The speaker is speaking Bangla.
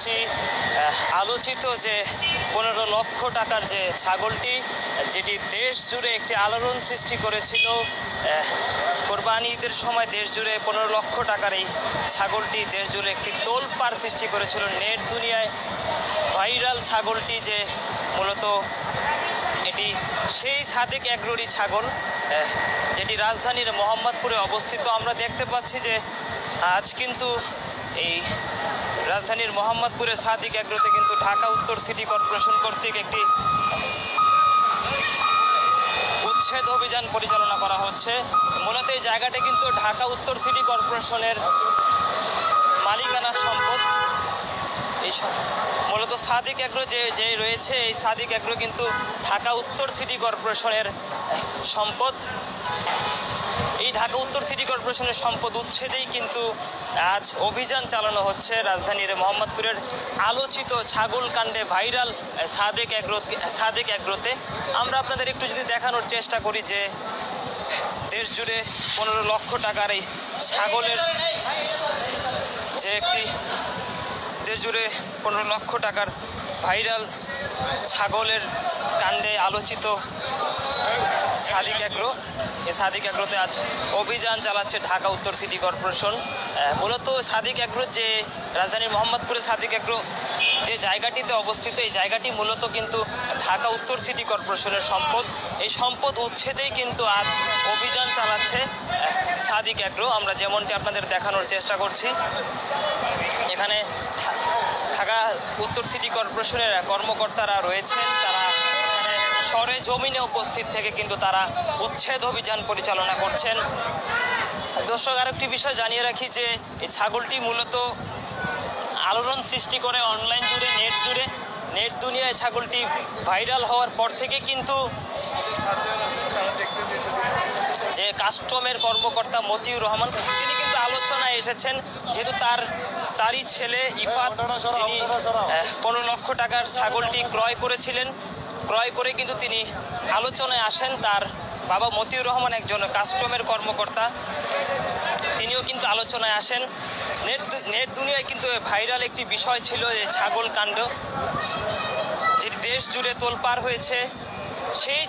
আহ, আলোচিত যে পনেরো লক্ষ টাকার যে ছাগলটি যেটি দেশ জুড়ে একটি আলোড়ন সৃষ্টি করেছিল কোরবানি ঈদের সময় দেশ জুড়ে পনেরো লক্ষ টাকার এই ছাগলটি দেশ জুড়ে একটি তোলপাড় সৃষ্টি করেছিল। নেট দুনিয়ায় ভাইরাল ছাগলটি যে মূলত এটি সেই সাদেক এগ্রোরি ছাগল যেটি রাজধানীর মোহাম্মদপুরে অবস্থিত। আমরা দেখতে পাচ্ছি যে আজ কিন্তু এই রাজধানীর মোহাম্মদপুরের সাদিক এগ্রোতে কিন্তু ঢাকা উত্তর সিটি কর্পোরেশন কর্তৃক একটি উচ্ছেদ অভিযান পরিচালনা করা হচ্ছে। মূলত এই জায়গাটি কিন্তু ঢাকা উত্তর সিটি কর্পোরেশনের মালিকানা সম্পদ। এই মূলত সাদিক এগ্রো যে যে রয়েছে, এই সাদিক এগ্রো কিন্তু ঢাকা উত্তর সিটি কর্পোরেশনের সম্পদ। ঢাকা উত্তর সিটি কর্পোরেশনের সম্পদ উচ্ছেদেই কিন্তু আজ অভিযান চালানো হচ্ছে। রাজধানীর মোহাম্মদপুরের আলোচিত ছাগল কাণ্ডে ভাইরাল সাদেক এগ্রো সাদেক এগ্রোতে। আমরা আপনাদের একটু যদি দেখানোর চেষ্টা করি যে দেশ জুড়ে পনেরো লক্ষ টাকার এই ছাগলের যে একটি দেশ জুড়ে পনেরো লক্ষ টাকার ভাইরাল ছাগলের কাণ্ডে আলোচিত সাদিক এগ্রো। এই সাদিক এগ্রোতে আজ অভিযান চালাচ্ছে ঢাকা উত্তর সিটি কর্পোরেশন। মূলত সাদিক এগ্রো যে রাজধানীর মোহাম্মদপুরে সাদিক এগ্রো যে জায়গাটিতে অবস্থিত, এই জায়গাটি মূলত কিন্তু ঢাকা উত্তর সিটি কর্পোরেশনের সম্পদ। এই সম্পদ উচ্ছেদেই কিন্তু আজ অভিযান চালাচ্ছে সাদিক এগ্রো। আমরা যেমনটি আপনাদের দেখানোর চেষ্টা করছি, এখানে ঢাকা উত্তর সিটি কর্পোরেশনের কর্মকর্তারা রয়েছেন, তারা সরে জমিনে উপস্থিত থেকে কিন্তু তারা উচ্ছেদ অভিযান পরিচালনা করছেন। দর্শক, আরেকটি বিষয় জানিয়ে রাখি যে এই ছাগলটি মূলত আলোড়ন সৃষ্টি করে অনলাইন জুড়ে, নেট জুড়ে। নেট দুনিয়ায় ছাগলটি ভাইরাল হওয়ার পর থেকে কিন্তু যে কাস্টমের কর্মকর্তা মতিউর রহমান, তিনি কিন্তু আলোচনায় এসেছেন যেহেতু তার, তারই ছেলে ইফাত, যিনি পনেরো লক্ষ টাকার ছাগলটি ক্রয় করেছিলেন। ক্রয় করে কিন্তু তিনি আলোচনায় আসেন তার বাবা মতিউর রহমান একজন কাস্টমের কর্মকর্তা। তিনিও কিন্তু আলোচনায় আসেন। নেট নেট দুনিয়ায় কিন্তু ভাইরাল একটি বিষয় ছিল যে ছাগল কাণ্ড, যেটি দেশ জুড়ে তোলপাড় হয়েছে। সেই